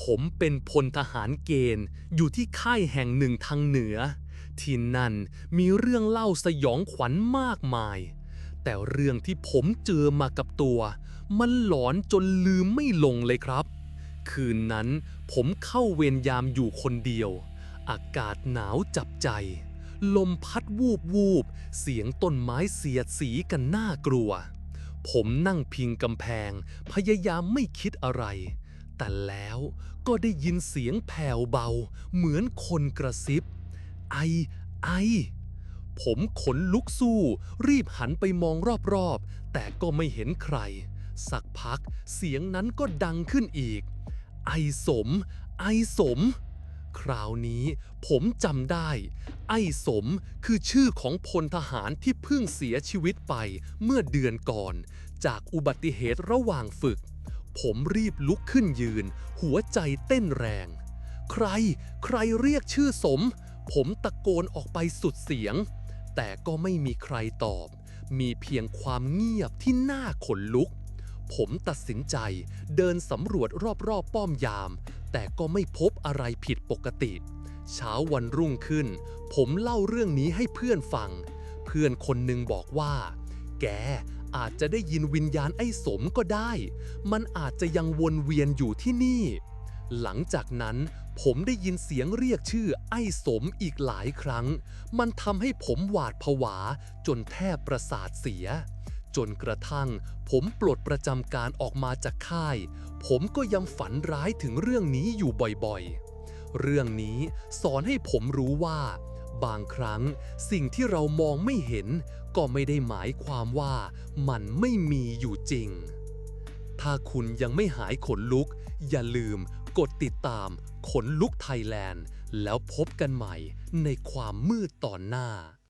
ผมเป็นพลทหารเกณฑ์อยู่ที่ค่ายแห่งหนึ่งทางเหนือ ที่นั่นมีเรื่องเล่าสยองขวัญมากมาย แต่เรื่องที่ผมเจอมากับตัว มันหลอนจนลืมไม่ลงเลยครับ คืนนั้นผมเข้าเวรยามอยู่คนเดียว อากาศหนาวจับใจ ลมพัดวูบวูบ เสียงต้นไม้เสียดสีกันน่ากลัว ผมนั่งพิงกำแพง พยายามไม่คิดอะไร แต่แล้วก็ได้ยินเสียงแผ่วเบา เหมือนคนกระซิบ ไอ ไอ ผมขนลุกสู้ รีบหันไปมองรอบๆ แต่ก็ไม่เห็นใคร สักพักเสียงนั้นก็ดังขึ้นอีก ไอสม ไอสม คราวนี้ผมจำได้ ไอสมคือชื่อของพลทหารที่เพิ่งเสียชีวิตไปเมื่อเดือนก่อน จากอุบัติเหตุระหว่างฝึก ผมรีบลุกขึ้นยืน หัวใจเต้นแรง ใคร ใครเรียกชื่อสม ผมตะโกนออกไปสุดเสียง แต่ก็ไม่มีใครตอบ มีเพียงความเงียบที่น่าขนลุก ผมตัดสินใจเดินสำรวจรอบๆป้อมยาม แต่ก็ไม่พบอะไรผิดปกติ เช้าวันรุ่งขึ้น ผมเล่าเรื่องนี้ให้เพื่อนฟัง เพื่อนคนหนึ่งบอกว่า แกอาจจะได้ยินวิญญาณไอ้สมก็ได้ มันอาจจะยังวนเวียนอยู่ที่นี่ หลังจากนั้นผมได้ยินเสียงเรียกชื่อไอ้สมอีกหลายครั้ง มันทำให้ผมหวาดผวา จนแทบประสาทเสีย จนกระทั่ง ผมปลดประจำการออกมาจากค่าย ผมก็ยังฝันร้ายถึงเรื่องนี้อยู่บ่อยๆ เรื่องนี้สอนให้ผมรู้ว่า บางครั้งสิ่งที่เรามองไม่เห็น ก็ไม่ได้หมายความว่ามันไม่มีอยู่จริง ถ้าคุณยังไม่หายขนลุก อย่าลืมกดติดตามขนลุกไทยแลนด์ แล้วพบกันใหม่ในความมืดตอนหน้า